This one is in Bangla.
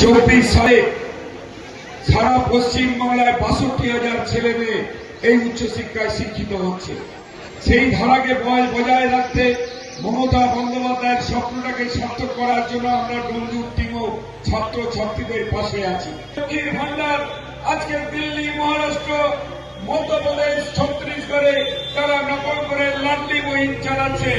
চব্বিশ সালে সারা পশ্চিম বাংলায় বাষট্টি হাজার ছেলে মেয়ে এই উচ্চশিক্ষায় শিক্ষিত হচ্ছে। সেই ধারাকে বয়- বজায় রাখতে মমতা বন্দ্যোপাধ্যায়ের স্বপ্নটাকে সার্থক করার জন্য আমরা ডন্দুর টিমও ছাত্র ছাত্রীদের পাশে আছি। লক্ষ্মীর ভান্ডার আজকে দিল্লি, মহারাষ্ট্র, মধ্যপ্রদেশ, ছত্তিশগড়ে তারা নকল করে লাডলি বহিন চালাচ্ছে